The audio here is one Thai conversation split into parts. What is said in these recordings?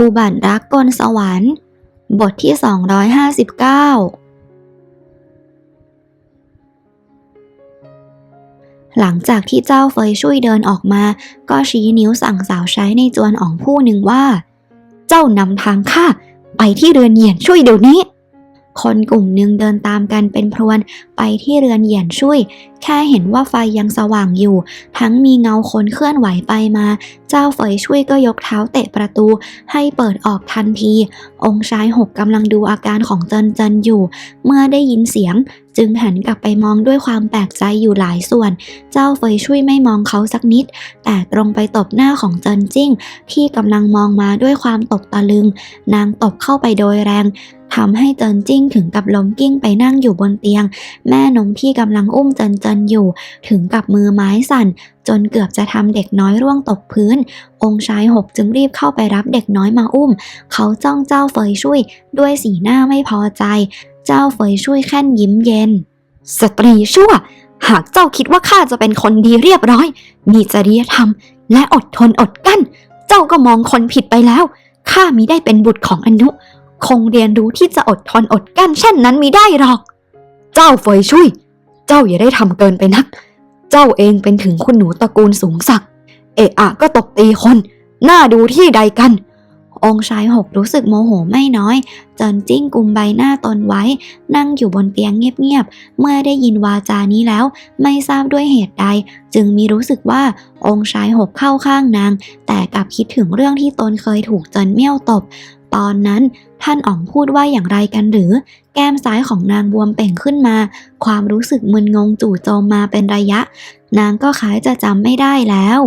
อุบัติรักกลสวรรค์ บทที่ 259 หลังจากที่เจ้าเฟยช่วยเดินออกมา ก็ชี้นิ้วสั่งสาวใช้ในจวนอ๋องผู้หนึ่งว่า เจ้านำทางข้าไปที่เรือนเหยียนช่วยเดี๋ยวนี้ คนกลุ่มหนึ่งเดินตามกันเป็นพรวนไปที่เรือนเหยียนช่วย แค่เห็นว่าไฟยังสว่างอยู่ ทั้งมีเงาคนเคลื่อนไหวไปมา เจ้าเฟยช่วยก็ยกเท้าเตะประตูให้เปิดออกทันที องค์ชายหกกำลังดูอาการของเจินเจินอยู่ เมื่อได้ยินเสียงจึงหันกลับไปมองด้วยความแปลกใจอยู่หลายส่วน เจ้าเฟยช่วยไม่มองเขาสักนิด แต่ตรงไปตบหน้าของเจินจิ้ง ที่กำลังมองมาด้วยความตกตะลึง นางตบเข้าไปโดยแรง ทำให้เจินจิ้งถึงกับล้มกิ้งไปนั่งอยู่บนเตียง แม่นมที่กำลังอุ้มเจินเจินอยู่ ถึงกับมือไม้สั่น จนเกือบจะทำเด็กน้อยร่วงตกพื้น องค์ชายหกจึงรีบเข้าไปรับเด็กน้อยมาอุ้ม เขาจ้องเจ้าเฟยช่วยด้วยสีหน้าไม่พอใจ เจ้าเฟยช่วยแค่นยิ้มเย็น สตรีชั่ว หากเจ้าคิดว่าข้าจะเป็นคนดีเรียบร้อย มีจริยธรรม และอดทนอดกั้น เจ้าก็มองคนผิดไปแล้วข้ามิได้เป็นบุตรของอนุ คงเรียนรู้ที่จะอดทนอดกั้นเช่นนั้นมิได้หรอก เจ้าเฟยช่วย เจ้าอย่าได้ทำเกินไปนัก เจ้าเองเป็นถึงคุณหนูตระกูลสูงศักดิ์เอะอะก็ตบตีคน หน่าดูที่ใดกัน องค์ชายหกรู้สึกโมโหไม่น้อยจนจิ้งกุมใบหน้าตนไว้ นั่งอยู่บนเตียงเงียบๆ เมื่อได้ยินวาจานี้แล้ว ไม่ทราบด้วยเหตุใด จึงมีรู้สึกว่าองค์ชายหกเข้าข้างนาง แต่กลับคิดถึงเรื่องที่ตนเคยถูกจนเมี่ยวตบ ตอนนั้นท่านอ๋องพูดว่าอย่างไรกันหรือ แก้มซ้ายของนางบวมเป่งขึ้นมา ความรู้สึกมึนงงจู่โจมมาเป็นระยะ นางก็คล้ายจะจำไม่ได้แล้ว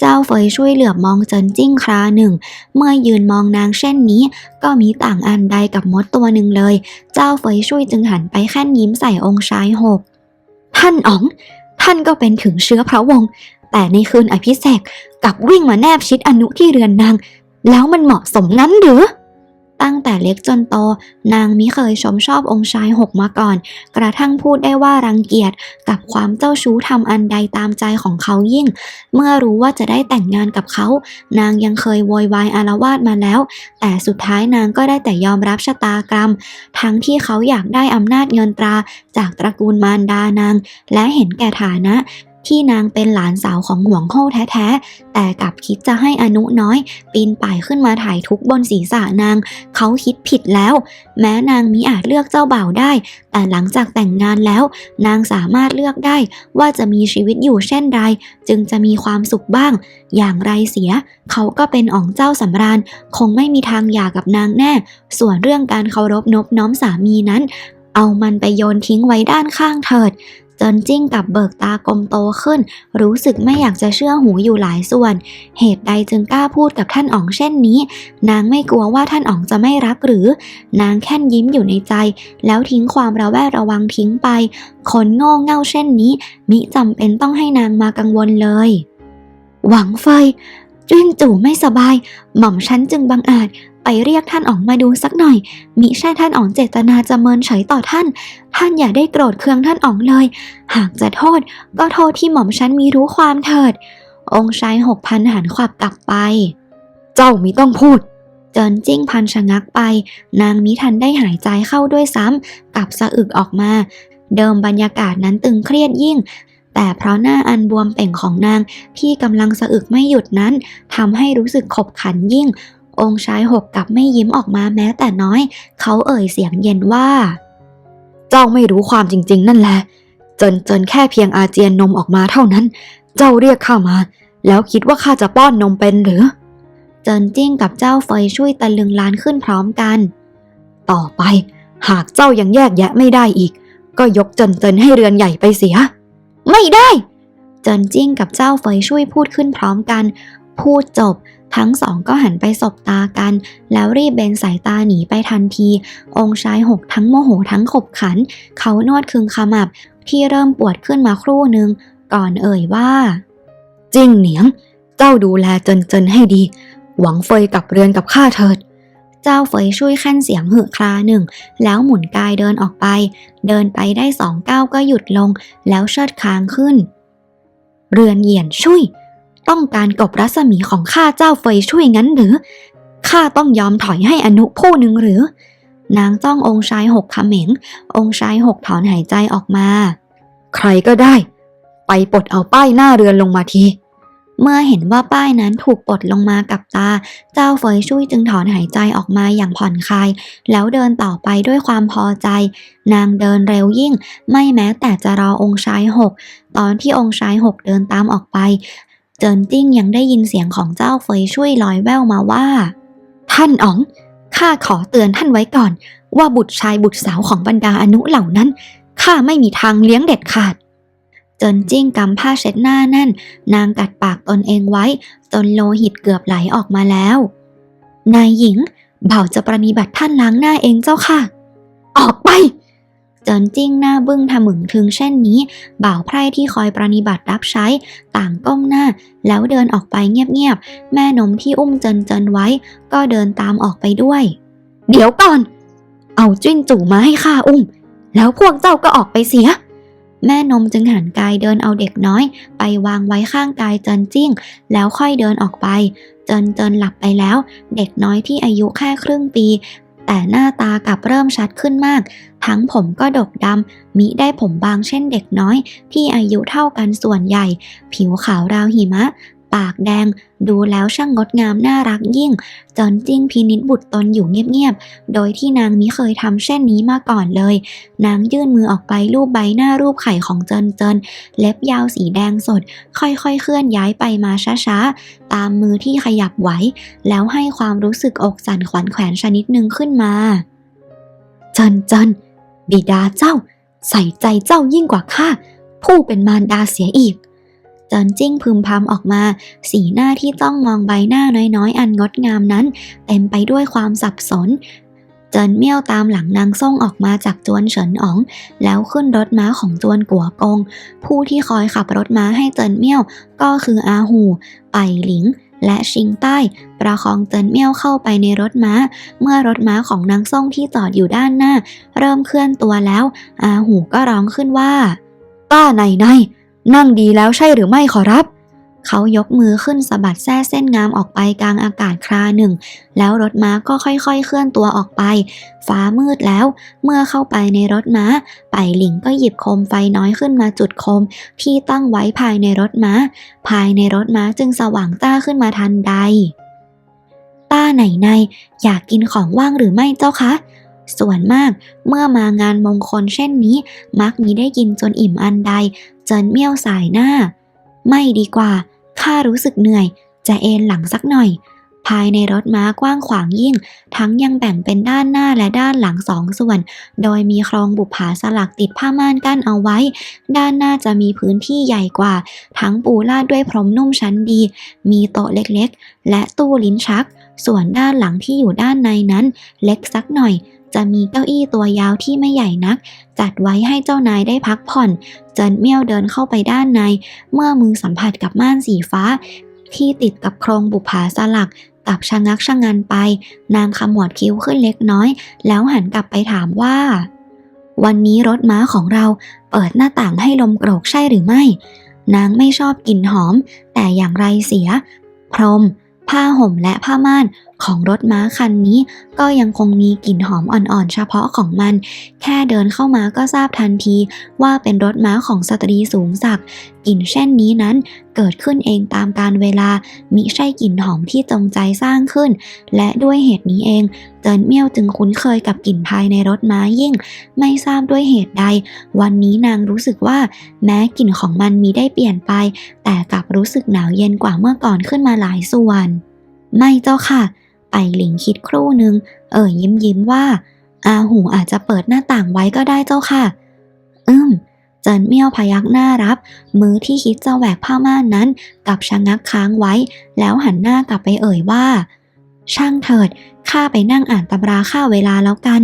เจ้าเฟยช่วยเหลือบมองเจินจิ้งคราหนึ่ง เมื่อยืนมองนางเช่นนี้ ก็มีต่างอันใดกับมดตัวหนึ่งเลย เจ้าเฟยช่วยจึงหันไปแค่นยิ้มใส่องค์ชายหก ท่านอ๋อง ท่านก็เป็นถึงเชื้อพระวงศ์แต่ในคืนอภิเษกกับวิ่งมาแนบชิดอนุที่เรือนนาง แล้วมันเหมาะสมนั้นหรือ ตั้งแต่เล็กจนโต นางมิเคยชมชอบองค์ชายหกมาก่อน กระทั่งพูดได้ว่ารังเกียจกับความเจ้าชู้ทำอันใดตามใจของเขายิ่ง เมื่อรู้ว่าจะได้แต่งงานกับเขา นางยังเคยโวยวายอารวาสมาแล้ว แต่สุดท้ายนางก็ได้แต่ยอมรับชะตากรรม ทั้งที่เขาอยากได้อำนาจเงินตราจากตระกูลมารดานาง และเห็นแก่ฐานะ ที่นางเป็นหลานสาวของหวงโฮแท้ๆ แต่กลับคิดจะให้อนุน้อย ปีนป่ายขึ้นมาถ่ายทุกบนศีรษะนาง เขาคิดผิดแล้ว แม้นางมิอาจเลือกเจ้าบ่าวได้ แต่หลังจากแต่งงานแล้ว นางสามารถเลือกได้ว่าจะมีชีวิตอยู่เช่นไรจึงจะมีความสุขบ้าง อย่างไรเสีย เขาก็เป็นอ๋องเจ้าสำราญ คงไม่มีทางหย่ากับนางแน่ ส่วนเรื่องการเคารพนบน้อมสามีนั้น เอามันไปโยนทิ้งไว้ด้านข้างเถิด จนจิ้งกับเบิกตากลมโตขึ้น รู้สึกไม่อยากจะเชื่อหูอยู่หลายส่วน เหตุใดจึงกล้าพูดกับท่านอ๋องเช่นนี้ นางไม่กลัวว่าท่านอ๋องจะไม่รักหรือ นางแค่นยิ้มอยู่ในใจ แล้วทิ้งความระแวดระวังทิ้งไป คนโง่เง่าเช่นนี้ มิจำเป็นต้องให้นางมากังวลเลย หวังเฟยจิ้นจู่ไม่สบาย หม่อมฉันจึงบังอาจ ไปเรียกท่านอ๋องมาดูสักหน่อย มิใช่ท่านอ๋องเจตนาจะเมินเฉยต่อท่าน ท่านอย่าได้โกรธเคืองท่านอ๋องเลย หากจะโทษ ก็โทษที่หม่อมฉันมีรู้ความเถิด องค์ชายหกพันหันขวับกลับไป เจ้ามิต้องพูดเจินจิ้งพันชะงักไป นางมิทันได้หายใจเข้าด้วยซ้ำกับสะอึกออกมา เดิมบรรยากาศนั้นตึงเครียดยิ่ง แต่เพราะหน้าอันบวมเป่งของนางที่กำลังสะอึกไม่หยุดนั้นทำให้รู้สึกขบขันยิ่ง องค์ชายหกกลับไม่ยิ้มออกมาแม้แต่น้อย เขาเอ่ยเสียงเย็นว่า เจ้าไม่รู้ความจริง ๆ นั่นแหละ จนจนแค่เพียงอาเจียนนมออกมาเท่านั้น เจ้าเรียกข้ามา แล้วคิดว่าข้าจะป้อนนมเป็นหรือ เจินจิ้งกับเจ้าเฟยช่วยตะลึงล้านขึ้นพร้อมกัน ต่อไป หากเจ้ายังแยกแยะไม่ได้อีก ก็ยกเจินเจินให้เรือนใหญ่ไปเสีย ไม่ได้ เจินจิ้งกับเจ้าเฟยช่วยพูดขึ้นพร้อมกัน พูดจบ ทั้งสองก็หันไปสบตากัน แล้วรีบเบนสายตาหนีไปทันที องค์ชายหกทั้งโมโหทั้งขบขัน เขานวดคึงขมับ ที่เริ่มปวดขึ้นมาครู่หนึ่งก่อนเอ่ยว่า จิ้งเหนียง เจ้าดูแลเจินเจินให้ดี หวังเฟยกับเรือนกับข้าเถิดเจ้าเฟยช่วยขั้นเสียงหึคลาหนึ่ง แล้วหมุนกายเดินออกไป เดินไปได้สองก้าวก็หยุดลง แล้วเชิดคางขึ้น เรือนเหยียนช่วย ต้องการกบรัศมีของข้าเจ้าเฟยช่วยงั้นหรือ ข้าต้องยอมถอยให้อนุผู้หนึ่งหรือ นางจ้ององค์ชายหกเขม็ง องค์ชายหกถอนหายใจออกมา ใครก็ได้ ไปปลดเอาป้ายหน้าเรือนลงมาทีเมื่อเห็นว่าป้ายนั้นถูกปลดลงมากับตา เจ้าเฟยช่วยจึงถอนหายใจออกมาอย่างผ่อนคลาย แล้วเดินต่อไปด้วยความพอใจ นางเดินเร็วยิ่ง ไม่แม้แต่จะรอองค์ชายหก ตอนที่องค์ชายหกเดินตามออกไป เจินจิ้งยังได้ยินเสียงของเจ้าเฟยช่วยลอยแววมาว่า ท่านอ๋องข้าขอเตือนท่านไว้ก่อน ว่าบุตรชายบุตรสาวของบรรดาอนุเหล่านั้นข้าไม่มีทางเลี้ยงเด็ดขาด เจินจิ้งกำผ้าเช็ดหน้าแน่น นางกัดปากตนเองไว้ จนโลหิตเกือบไหลออกมาแล้ว นายหญิง เบ่าจะประนิบัติท่านล้างหน้าเองเจ้าค่ะ ออกไป เจินจิ้งหน้าบึ้งทะมึงถึงเช่นนี้ บ่าวไพร่ที่คอยประนิบัติรับใช้ ต่างก้มหน้า แล้วเดินออกไปเงียบๆ แม่นมที่อุ้มเจินเจินไว้ ก็เดินตามออกไปด้วย เดี๋ยวก่อน เอาจิ้นจู่มาให้ข้าอุ้ม แล้วพวกเจ้าก็ออกไปเสียแม่นมจึงหันกายเดินเอาเด็กน้อย ไปวางไว้ข้างกายเจินจิ้ง แล้วค่อยเดินออกไป เจินเจินหลับไปแล้ว เด็กน้อยที่อายุแค่ครึ่งปี แต่หน้าตากลับเริ่มชัดขึ้นมาก ทั้งผมก็ดกดำมิได้ผมบางเช่นเด็กน้อย ที่อายุเท่ากันส่วนใหญ่ ผิวขาวราวหิมะ ปากแดง ดูแล้วช่างงดงามน่ารักยิ่งจนจิ้งพินิจบุตรตนอยู่เงียบๆ โดยที่นางมิเคยทำเช่นนี้มาก่อนเลย นางยื่นมือออกไปรูปใบหน้ารูปไข่ของเจินเจิน เล็บยาวสีแดงสด ค่อยๆ เคลื่อนย้ายไปมาช้าๆ ตามมือที่ขยับไหว แล้วให้ความรู้สึกอกสั่นขวัญแขวนชนิดหนึ่งขึ้นมา เจินเจินบิดาเจ้า ใส่ใจเจ้ายิ่งกว่าข้าผู้เป็นมารดาเสียอีก เจินจิ้งพึมพำออกมา สีหน้าที่จ้องมองใบหน้าน้อยๆ อันงดงามนั้น เต็มไปด้วยความสับสนเจินเมี่ยวตามหลังนางส่งออกมาจากจวนเฉินอ๋อง แล้วขึ้นรถม้าของจวนกัวกง ผู้ที่คอยขับรถม้าให้เจินเมี่ยวก็คืออาหูไปหลิง และชิงใต้ ประคองเจินเมี่ยวเข้าไปในรถม้า เมื่อรถม้าของนางส่งที่จอดอยู่ด้านหน้า เริ่มเคลื่อนตัวแล้ว อาหูก็ร้องขึ้นว่าป้าในใน นั่งดีแล้วใช่หรือไม่ขอรับ เขายกมือขึ้นสะบัดแส้เส้นงามออกไปกลางอากาศคราหนึ่ง แล้วรถม้าก็ค่อยๆ เคลื่อนตัวออกไป ฟ้ามืดแล้ว เมื่อเข้าไปในรถม้า ไปหลิงก็หยิบโคมไฟน้อยขึ้นมาจุดโคม ที่ตั้งไว้ภายในรถม้า ภายในรถม้าจึงสว่างจ้าขึ้นมาทันใด ต้าไหนในอยากกินของว่างหรือไม่เจ้าคะส่วนมากเมื่อมางานมงคลเช่นนี้ มักมีได้กินจนอิ่มอันใด จินเมี่ยวสายหน้า ไม่ดีกว่า ข้ารู้สึกเหนื่อย จะเอนหลังสักหน่อย ภายในรถม้ากว้างขวางยิ่ง ทั้งยังแบ่งเป็นด้านหน้าและด้านหลังสองส่วน โดยมีครงบุปผาสลักติดผ้าม่านกั้นเอาไว้ ด้านหน้าจะมีพื้นที่ใหญ่กว่า ทั้งปูลาดด้วยพรมนุ่มชั้นดี มีโต๊ะเล็กๆ และตู้ลิ้นชัก ส่วนด้านหลังที่อยู่ด้านในนั้น เล็กสักหน่อย จะมีเก้าอี้ตัวยาวที่ไม่ใหญ่นัก จัดไว้ให้เจ้านายได้พักผ่อน เจินเมี่ยวเดินเข้าไปด้านใน เมื่อมือสัมผัสกับม่านสีฟ้า ที่ติดกับโครงบุผาสลักกับชะงักชะงันไป นางขมวดคิ้วขึ้นเล็กน้อย แล้วหันกลับไปถามว่า วันนี้รถม้าของเราเปิดหน้าต่างให้ลมโกรกใช่หรือไม่ นางไม่ชอบกลิ่นหอม แต่อย่างไรเสีย พรม ผ้าห่มและผ้าม่าน ของรถม้าคันนี้ ก็ยังคงมีกลิ่นหอมอ่อนๆเฉพาะของมัน แค่เดินเข้ามาก็ทราบทันทีว่าเป็นรถม้าของสตรีสูงศักดิ์กลิ่นเช่นนี้นั้นเกิดขึ้นเองตามการเวลา มิใช่กลิ่นหอมที่จงใจสร้างขึ้น และด้วยเหตุนี้เอง เจินเมี่ยวจึงคุ้นเคยกับกลิ่นภายในรถม้ายิ่ง ไม่ทราบด้วยเหตุใด วันนี้นางรู้สึกว่า แม้กลิ่นของมันมีได้เปลี่ยนไป แต่กลับรู้สึกหนาวเย็นกว่าเมื่อก่อนขึ้นมาหลายส่วน ไม่เจ้าค่ะ ไปหลิงคิดครู่หนึ่งเอ่ยยิ้มยิ้มว่า อาหูอาจจะเปิดหน้าต่างไว้ก็ได้เจ้าค่ะ อืมเจินเมี่ยวพยักหน้ารับ มือที่คิดจะแหวกผ้าม่านนั้นกับชะงักค้างไว้ แล้วหันหน้ากลับไปเอ่ยว่า ช่างเถิดข้าไปนั่งอ่านตำราข้าเวลาแล้วกัน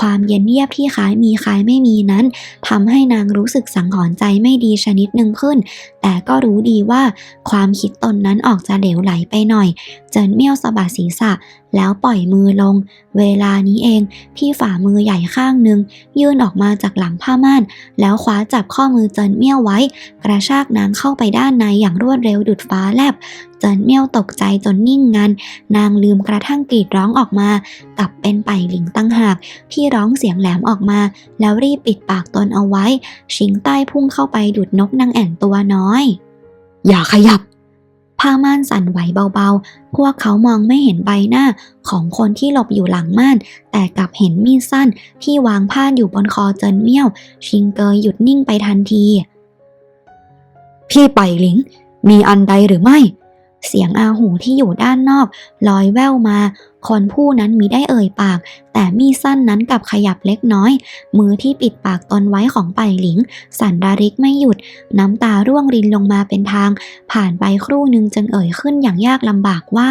ความเย็นเยียบที่คล้ายมีคล้ายไม่มีนั้นทำให้นางรู้สึกสังหรณ์ใจไม่ดีชนิดหนึ่งขึ้น แต่ก็รู้ดีว่าความคิดตนนั้นออกจะเหลวไหลไปหน่อยเจินเมี่ยวสะบัดศีรษะ แล้วปล่อยมือลง เวลานี้เองที่ฝ่ามือใหญ่ข้างหนึ่งยื่นออกมาจากหลังผ้าม่าน แล้วคว้าจับข้อมือเจินเมี่ยวไว้ กระชากนางเข้าไปด้านในอย่างรวดเร็วดุดฟ้าแลบ เจินเมี่ยวตกใจจนนิ่งงัน นางลืมกระทั่งกรีดร้องออกมา กลับเป็นไปหลิงตั้งหาก ที่ร้องเสียงแหลมออกมา แล้วรีบปิดปากตนเอาไว้ ชิงใต้พุ่งเข้าไปดุดนกนางแอ่นตัวน้อย อย่าขยับ ผ้าม่านสั่นไหวเบาๆ พวกเขามองไม่เห็นใบหน้าของคนที่หลบอยู่หลังม่าน แต่กลับเห็นมีดสั้นที่วางพาดอยู่บนคอเจินเมี่ยว ชิงเกยหยุดนิ่งไปทันที พี่ไปหลิง มีอันใดหรือไม่ เสียงอาหูที่อยู่ด้านนอกลอยแว่วมา คนผู้นั้นมีได้เอ่ยปาก แต่มีสั้นนั้นกับขยับเล็กน้อย มือที่ปิดปากตนไว้ของไปหลิง สันดาริกไม่หยุด น้ำตาร่วงรินลงมาเป็นทาง ผ่านไปครู่หนึ่งจึงเอ่ยขึ้นอย่างยากลำบากว่า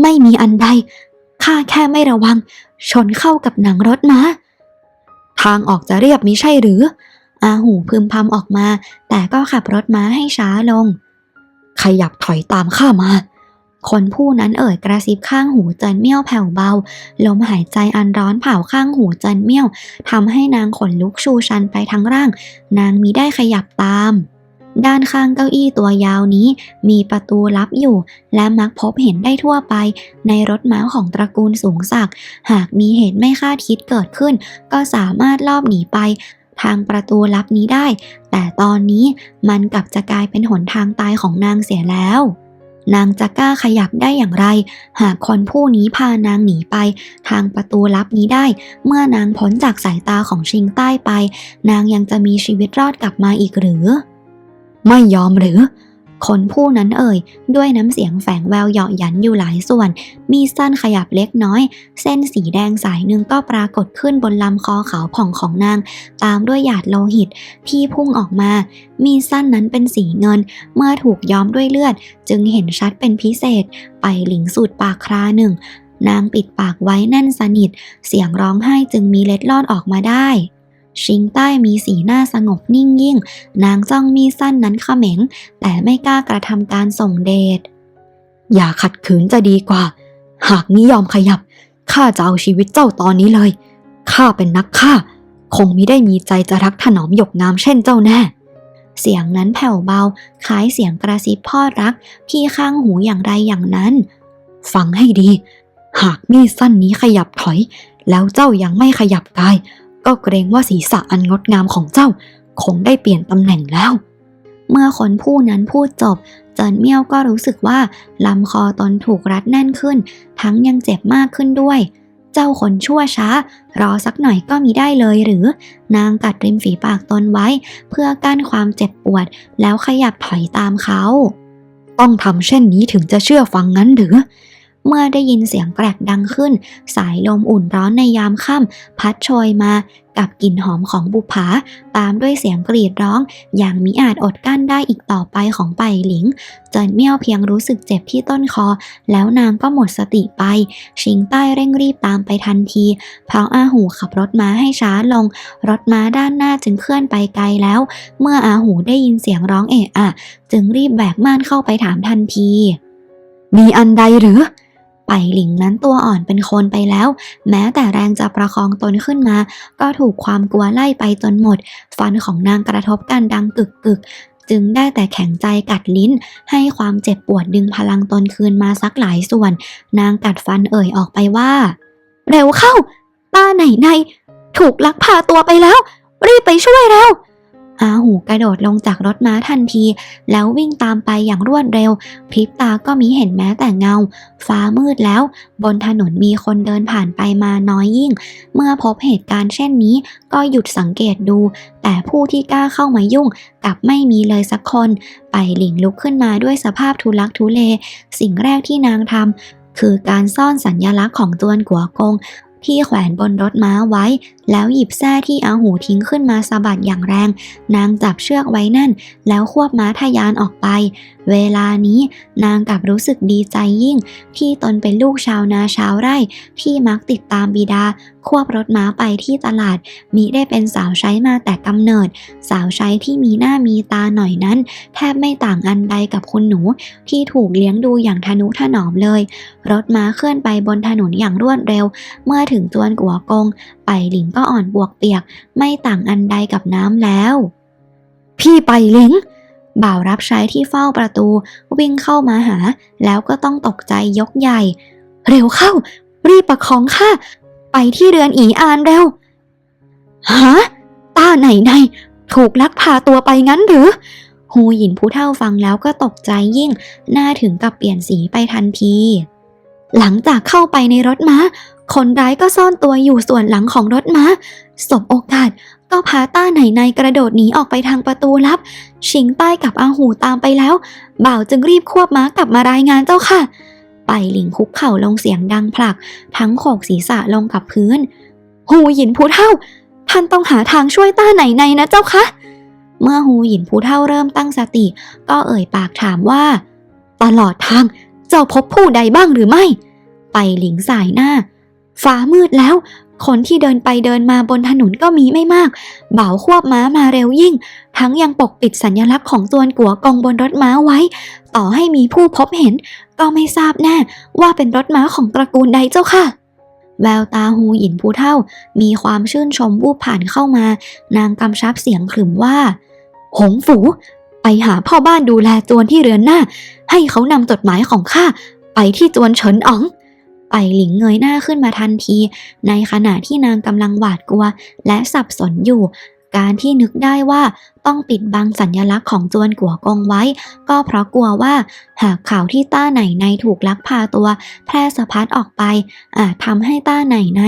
ไม่มีอันใดข้าแค่ไม่ระวัง ชนเข้ากับหนังรถม้าทางออกจะเรียบมิใช่หรือ อาหูพึมพำออกมา แต่ก็ขับรถม้าให้ช้าลง ขยับถอยตามข้ามา คนผู้นั้นเอ่ยกระซิบข้างหูเจินเมี่ยวแผ่วเบา ลมหายใจอันร้อนเผาข้างหูเจินเมี่ยวทำให้นางขนลุกชูชันไปทั้งร่าง นางมิได้ขยับตามด้านข้างเก้าอี้ตัวยาวนี้มีประตูลับอยู่ และมักพบเห็นได้ทั่วไป ในรถม้าของตระกูลสูงศักดิ์หากมีเหตุไม่คาดคิดเกิดขึ้น ก็สามารถลอบหนีไป ทางประตูลับนี้ได้ แต่ตอนนี้มันกลับจะกลายเป็นหนทางตายของนางเสียแล้ว นางจะกล้าขยับได้อย่างไร หากคนผู้นี้พานางหนีไป ทางประตูลับนี้ได้ เมื่อนางพ้นจากสายตาของชิงใต้ไป นางยังจะมีชีวิตรอดกลับมาอีกหรือ ไม่ยอมหรือ คนผู้นั้นเอ่ย ด้วยน้ำเสียงแฝงแววเหยาะหยันอยู่หลายส่วน มีสั้นขยับเล็กน้อย เส้นสีแดงสายหนึ่งก็ปรากฏขึ้นบนลำคอขาวผ่องของนาง ตามด้วยหยาดโลหิตที่พุ่งออกมา มีสั้นนั้นเป็นสีเงิน เมื่อถูกย้อมด้วยเลือด จึงเห็นชัดเป็นพิเศษ ไปหลิงสูดปากคราหนึ่ง นางปิดปากไว้แน่นสนิท เสียงร้องไห้จึงมีเล็ดลอดออกมาได้ ชิงใต้มีสีหน้าสงบนิ่งยิ่ง นางจ้องมีสั้นนั้นเขม็ง แต่ไม่กล้ากระทำการส่งเดช อย่าขัดขืนจะดีกว่า หากมิยอมขยับ ข้าจะเอาชีวิตเจ้าตอนนี้เลย ข้าเป็นนักฆ่า คงไมิได้มีใจจะรักถนอมหยกงามเช่นเจ้าแน่เสียงนั้นแผ่วเบา คล้ายเสียงกระซิบพ่อรัก พี่ข้างหูอย่างไรอย่างนั้น ฟังให้ดี หากมีดสั้นนี้ขยับถอย แล้วเจ้ายังไม่ขยับกาย ก็เกรงว่าศีรษะอันงดงามของเจ้า คงได้เปลี่ยนตำแหน่งแล้ว เมื่อคนผู้นั้นพูดจบเจินเมี่ยวก็รู้สึกว่าลำคอตนถูกรัดแน่นขึ้น ทั้งยังเจ็บมากขึ้นด้วย เจ้าคนชั่วช้า รอสักหน่อยก็มีได้เลยหรือ นางกัดริมฝีปากตนไว้ เพื่อกั้นความเจ็บปวด แล้วขยับถอยตามเขา ต้องทำเช่นนี้ถึงจะเชื่อฟังงั้นหรือ เมื่อได้ยินเสียงแกรกดังขึ้น สายลมอุ่นร้อนในยามค่ำพัดโชยมากับกลิ่นหอมของบุปผาตามด้วยเสียงกรีดร้อง อย่างมิอาจอดกั้นได้อีกต่อไปของไปหลิง เจินเมี่ยวเพียงรู้สึกเจ็บที่ต้นคอ แล้วนางก็หมดสติไป ชิงใต้เร่งรีบตามไปทันที เพราะอาหูขับรถม้าให้ช้าลง รถม้าด้านหน้าจึงเคลื่อนไปไกลแล้ว เมื่ออาหูได้ยินเสียงร้องเอะอะ จึงรีบแบกม่านเข้าไปถามทันที มีอันใดหรือ ไปหลิงนั้นตัวอ่อนเป็นคนไปแล้ว แม้แต่แรงจะประคองตนขึ้นมา ก็ถูกความกลัวไล่ไปจนหมด ฟันของนางกระทบกันดังกึกกึกจึงได้แต่แข็งใจกัดลิ้น ให้ความเจ็บปวดดึงพลังตนคืนมาสักหลายส่วน นางกัดฟันเอ่ยออกไปว่า เร็วเข้า ป้าไหนใน ถูกลักพาตัวไปแล้ว รีบไปช่วยเร็ว อาหูกระโดดลงจากรถม้าทันที แล้ววิ่งตามไปอย่างรวดเร็ว พริบตาก็มิเห็นแม้แต่เงา ฟ้ามืดแล้ว บนถนนมีคนเดินผ่านไปมาน้อยยิ่ง เมื่อพบเหตุการณ์เช่นนี้ก็หยุดสังเกตดู แต่ผู้ที่กล้าเข้ามายุ่งกลับไม่มีเลยสักคน ไปหลิงลุกขึ้นมาด้วยสภาพทุลักทุเล สิ่งแรกที่นางทำคือการซ่อนสัญญลักษณ์ของจวนกัวกงที่แขวนบนรถม้าไว้ แล้วหยิบแส้ที่อาหูทิ้งขึ้นมาสะบัดอย่างแรง นางจับเชือกไว้แน่น แล้วควบม้าทะยานออกไป เวลานี้นางกลับรู้สึกดีใจยิ่ง ที่ตนเป็นลูกชาวนาชาวไร่ ที่มักติดตามบิดา ควบรถม้าไปที่ตลาด มิได้เป็นสาวใช้มาแต่กำเนิด สาวใช้ที่มีหน้ามีตาหน่อยนั้น แทบไม่ต่างอันใดกับคุณหนู ที่ถูกเลี้ยงดูอย่างทนุถนอมเลย รถม้าเคลื่อนไปบนถนนอย่างรวดเร็ว เมื่อถึงจวนกัวกง ไปหลิงก็อ่อนบวกเปียก ไม่ต่างอันใดกับน้ำแล้ว พี่ไปหลิง บ่าวรับใช้ที่เฝ้าประตู วิ่งเข้ามาหา แล้วก็ต้องตกใจยกใหญ่ เร็วเข้า รีบประคองข้าไปที่เรือนอีอานเร็วฮะต้าไหนในถูกลักพาตัวไปงั้นหรือฮูหยินผู้เฒ่าฟังแล้วก็ตกใจยิ่ง หน้าถึงกับเปลี่ยนสีไปทันที หลังจากเข้าไปในรถม้า คนร้ายก็ซ่อนตัวอยู่ส่วนหลังของรถม้าสบโอกาสก็พาต้าไหนในกระโดดหนีออกไปทางประตูลับ ชิงใต้กับอาหูตามไปแล้ว บ่าวจึงรีบควบม้ากลับมารายงานเจ้าค่ะ ไปหลิงคุกเข่าลงเสียงดังผลัก ทั้งโขกศีรษะลงกับพื้น หูหยินผู้เท่า ท่านต้องหาทางช่วยต้าไหนในนะเจ้าคะเมื่อฮูหยินผู้เฒ่าเริ่มตั้งสติ ก็เอ่ยปากถามว่า ตลอดทางเจ้าพบผู้ใดบ้างหรือไม่ ไปหลิงสายหน้า ฟ้ามืดแล้ว คนที่เดินไปเดินมาบนถนนก็มีไม่มาก เบาควบม้ามาเร็วยิ่ง ทั้งยังปกปิดสัญลักษณ์ของจวนกัวกองบนรถม้าไว้ ต่อให้มีผู้พบเห็น ก็ไม่ทราบแน่ว่าเป็นรถม้าของตระกูลใดเจ้าค่ะแววตาฮูหยินผู้เฒ่า มีความชื่นชมวูบผ่านเข้ามา นางกำชับเสียงขรึมว่า หงฝู ไปหาพ่อบ้านดูแลจวนที่เรือนหน้า ให้เขานำจดหมายของข้าไปที่จวนเฉินอ๋อง ไปหลิงเงยหน้าขึ้นมาทันที ในขณะที่นางกำลังหวาดกลัว และสับสนอยู่ การที่นึกได้ว่าต้องปิดบังสัญลักษณ์ของจวนกัวกงไว้ ก็เพราะกลัวว่า หากข่าวที่ต้าไหนในถูกลักพาตัว แพร่สะพัดออกไป อาจทำให้ต้าไหนใน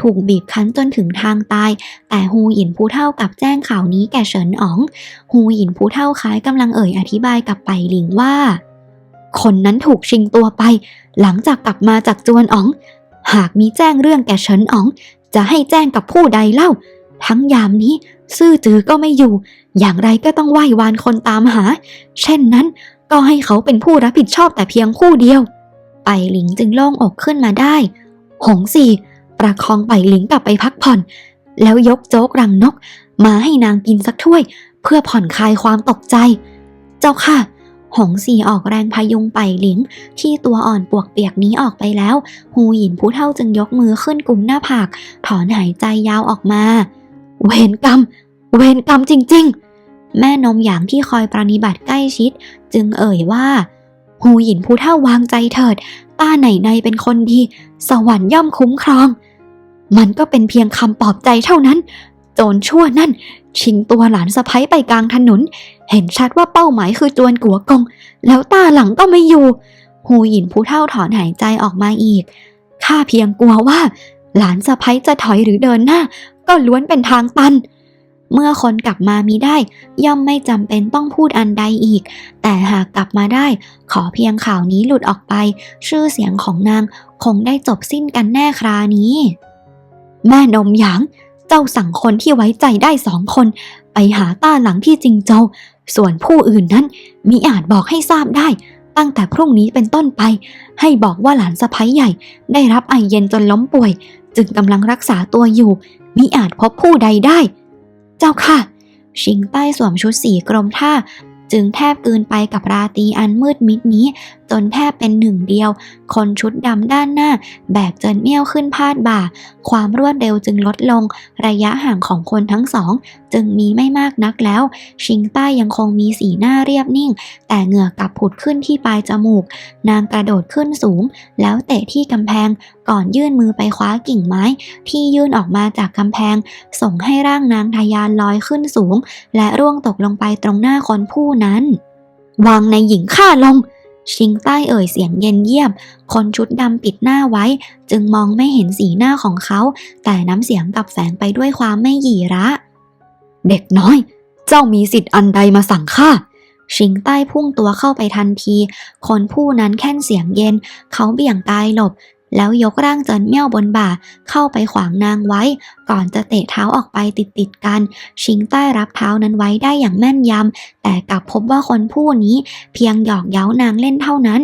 ถูกบีบคั้นจนถึงทางตาย แต่ฮูหยินผู้เท่ากับแจ้งข่าวนี้แก่เฉินอ๋อง ฮูหยินผู้เท่าคล้ายกำลังเอ่ยอธิบายกับไปหลิงว่า คนนั้นถูกชิงตัวไป หลังจากกลับมาจากจวนอ๋อง หากมีแจ้งเรื่องแก่เฉินอ๋อง จะให้แจ้งกับผู้ใดเล่า ทั้งยามนี้ ซื่อจือก็ไม่อยู่ อย่างไรก็ต้องไหว้วานคนตามหา เช่นนั้นก็ให้เขาเป็นผู้รับผิดชอบแต่เพียงผู้เดียว ไปหลิงจึงโล่งอกขึ้นมาได้ หงสี่ ประคองไปหลิงกลับไปพักผ่อน แล้วยกโจ๊กรังนก มาให้นางกินสักถ้วย เพื่อผ่อนคลายความตกใจ เจ้าค่ะ หงสีออกแรงพยุงไปหลิง ที่ตัวอ่อนปวกเปียกนี้ออกไปแล้วฮูหยินผู้เท่าจึงยกมือขึ้นกุมหน้าผากถอนหายใจยาวออกมา เวรกรรม เวรกรรมจริง ๆ แม่นมหยางที่คอยปรนิบัติใกล้ชิด จึงเอ่ยว่า หูหยินผู้เท่าวางใจเถิด ต้าไหนในเป็นคนดี สวรรค์ย่อมคุ้มครอง มันก็เป็นเพียงคำปลอบใจเท่านั้น โจรชั่วนั่นชิงตัวหลานสะพ้ยไปกลางถนน เห็นชัดว่าเป้าหมายคือจวนกัวกง แล้วตาหลังก็ไม่อยู่ฮูหยินผู้เท่าถอนหายใจออกมาอีก ข้าเพียงกลัวว่า หลานสะพ้ยจะถอยหรือเดินหน้า ก็ล้วนเป็นทางตัน เมื่อคนกลับมามีได้ ย่อมไม่จำเป็นต้องพูดอันใดอีก แต่หากกลับมาได้ ขอเพียงข่าวนี้หลุดออกไป ชื่อเสียงของนางคงได้จบสิ้นกันแน่ครานี้ แม่นมหยาง เจ้าสั่งคนที่ไว้ใจได้สองคน ไปหาต้าหลังที่จิงโจวส่วนผู้อื่นนั้นมิอาจบอกให้ทราบได้ ตั้งแต่พรุ่งนี้เป็นต้นไป ให้บอกว่าหลานสะพ้ยใหญ่ ได้รับไอเย็นจนล้มป่วย จึงกำลังรักษาตัวอยู่มิอาจพบผู้ใดได้ เจ้าค่ะ ชิงใต้สวมชุดสีกรมท่า จึงแทบกลืนไปกับราตรีอันมืดมิดนี้ จนแทบเป็นหนึ่งเดียว คนชุดดำด้านหน้า แบกเจินเมี่ยวขึ้นพาดบ่า ความรวดเร็วจึงลดลง ระยะห่างของคนทั้งสอง จึงมีไม่มากนักแล้ว ชิงใต้ยังคงมีสีหน้าเรียบนิ่ง แต่เหงื่อกลับผุดขึ้นที่ปลายจมูก นางกระโดดขึ้นสูง แล้วเตะที่กำแพง ก่อนยื่นมือไปคว้ากิ่งไม้ ที่ยื่นออกมาจากกำแพง ส่งให้ร่างนางทะยานลอยขึ้นสูง และร่วงตกลงไปตรงหน้าคนผู้นั้น วางในหญิงข้าลง ชิงใต้เอ่ยเสียงเย็นเยียบ คนชุดดำปิดหน้าไว้ จึงมองไม่เห็นสีหน้าของเขา แต่น้ำเสียงกลับแฝงไปด้วยความไม่หยี่ระ เด็กน้อย เจ้ามีสิทธิ์อันใดมาสั่งข้าชิงใต้พุ่งตัวเข้าไปทันที คนผู้นั้นแค่นเสียงเย็น เขาเบี่ยงกายหลบ แล้วยกร่างเจินเมี่ยวบนบ่าเข้าไปขวางนางไว้ ก่อนจะเตะเท้าออกไปติดๆกัน ชิงใต้รับเท้านั้นไว้ได้อย่างแม่นยำ แต่กลับพบว่าคนผู้นี้เพียงหยอกเย้านางเล่นเท่านั้น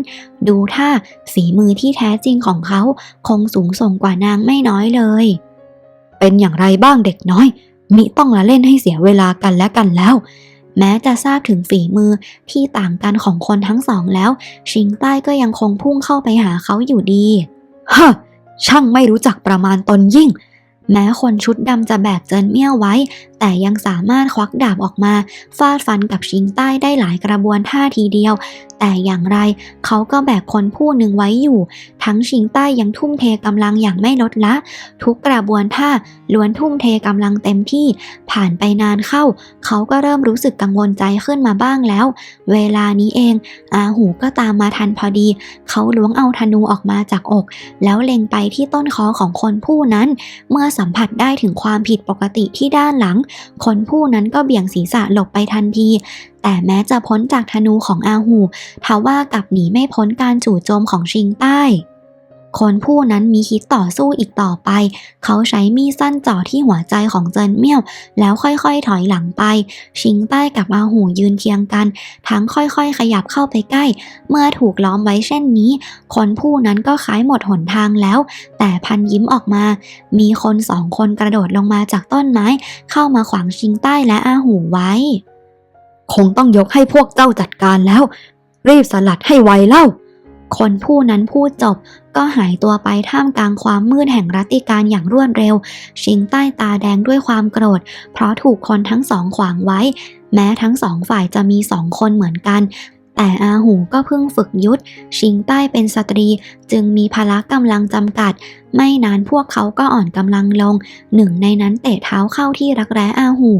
ดูท่าฝีมือที่แท้จริงของเขา คงสูงส่งกว่านางไม่น้อยเลย เป็นอย่างไรบ้างเด็กน้อย มิต้องละเล่นให้เสียเวลากันและกันแล้วแม้จะทราบถึงฝีมือที่ต่างกันของคนทั้งสองแล้ว ชิงใต้ก็ยังคงพุ่งเข้าไปหาเขาอยู่ดี ฮะช่างไม่รู้จักประมาณตนยิ่ง แม้คนชุดดำจะแบกเจินเมี่ยวไว้ แต่ยังสามารถควักดาบออกมา ฟาดฟันกับชิงใต้ได้หลายกระบวนท่าทีเดียว แต่อย่างไรเขาก็แบกคนผู้หนึ่งไว้อยู่ ทั้งชิงใต้ยังทุ่มเทกำลังอย่างไม่ลดละ ทุกกระบวนท่าล้วนทุ่มเทกำลังเต็มที่ ผ่านไปนานเข้า เขาก็เริ่มรู้สึกกังวลใจขึ้นมาบ้างแล้ว เวลานี้เอง อาหูก็ตามมาทันพอดี เขาล้วงเอาธนูออกมาจากอก แล้วเล็งไปที่ต้นคอของคนผู้นั้น เมื่อสัมผัสได้ถึงความผิดปกติที่ด้านหลัง คนผู้นั้นก็เบี่ยงศีรษะหลบไปทันที แต่แม้จะพ้นจากธนูของอาหูทว่ากลับหนีไม่พ้นการจู่โจมของชิงใต้ คนผู้นั้นมีคิดต่อสู้อีกต่อไป เขาใช้มีดสั้นจ่อที่หัวใจของเจินเมี่ยว แล้วค่อยๆถอยหลังไป ชิงใต้กับอาหูยืนเคียงกัน ทั้งค่อยๆ ขยับเข้าไปใกล้ เมื่อถูกล้อมไว้เช่นนี้ คนผู้นั้นก็คล้ายหมดหนทางแล้ว แต่พันยิ้มออกมา มีคนสองคนกระโดดลงมาจากต้นไม้ เข้ามาขวางชิงใต้และอาหูไว้ คงต้องยกให้พวกเจ้าจัดการแล้ว รีบสลัดให้ไวเล่า คนผู้นั้นพูดจบ ก็หายตัวไปท่ามกลางความมืดแห่งรัตติการอย่างรวดเร็ว ชิงใต้ตาแดงด้วยความโกรธ เพราะถูกคนทั้งสองขวางไว้ แม้ทั้งสองฝ่ายจะมีสองคนเหมือนกันแต่อาหูก็เพิ่งฝึกยุทธชิงใต้เป็นสตรี จึงมีพละกำลังจำกัด ไม่นานพวกเขาก็อ่อนกำลังลง หนึ่งในนั้นเตะเท้าเข้าที่รักแร้อาหู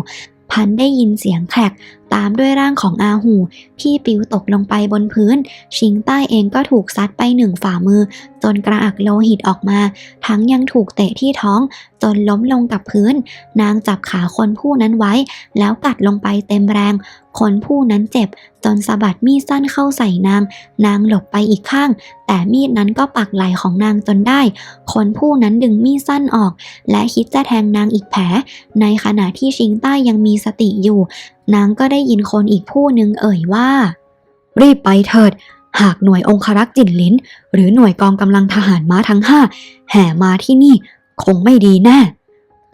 พันได้ยินเสียงแครก ตามด้วยร่างของอาหูที่ปิวตกลงไปบนพื้น ชิงใต้เองก็ถูกซัดไปหนึ่งฝ่ามือ จนกระอักโลหิตออกมา ทั้งยังถูกเตะที่ท้อง จนล้มลงกับพื้น นางจับขาคนผู้นั้นไว้ แล้วกัดลงไปเต็มแรง คนผู้นั้นเจ็บ จนสะบัดมีดสั้นเข้าใส่นาง นางหลบไปอีกข้าง แต่มีดนั้นก็ปักไหล่ของนางจนได้ คนผู้นั้นดึงมีดสั้นออก และคิดจะแทงนางอีกแผล ในขณะที่ชิงใต้ยังมีสติอยู่ นางก็ได้ยินคนอีกผู้หนึ่งเอ่ยว่า รีบไปเถิดหากหน่วยองครักษ์จินลินหรือหน่วยกองกำลังทหารม้าทั้งห้าแห่มาที่นี่ คงไม่ดีแน่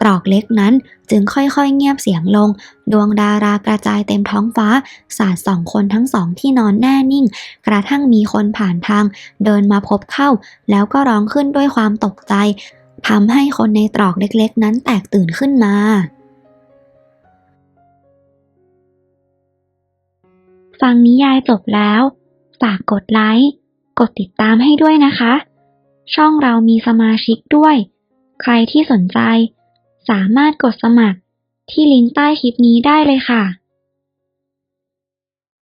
ตรอกเล็กนั้นจึงค่อยๆเงียบเสียงลง ดวงดารากระจายเต็มท้องฟ้า สาดสองคนทั้งสองที่นอนแน่นิ่ง กระทั่งมีคนผ่านทาง เดินมาพบเข้า แล้วก็ร้องขึ้นด้วยความตกใจทำให้คนในตรอกเล็กๆ นั้นแตกตื่นขึ้นมา ฟังนิยายจบแล้ว ฝากกดไลค์ กดติดตามให้ด้วยนะคะ ช่องเรามีสมาชิกด้วย ใครที่สนใจ สามารถกดสมัครที่ลิงก์ใต้คลิปนี้ได้เลยค่ะ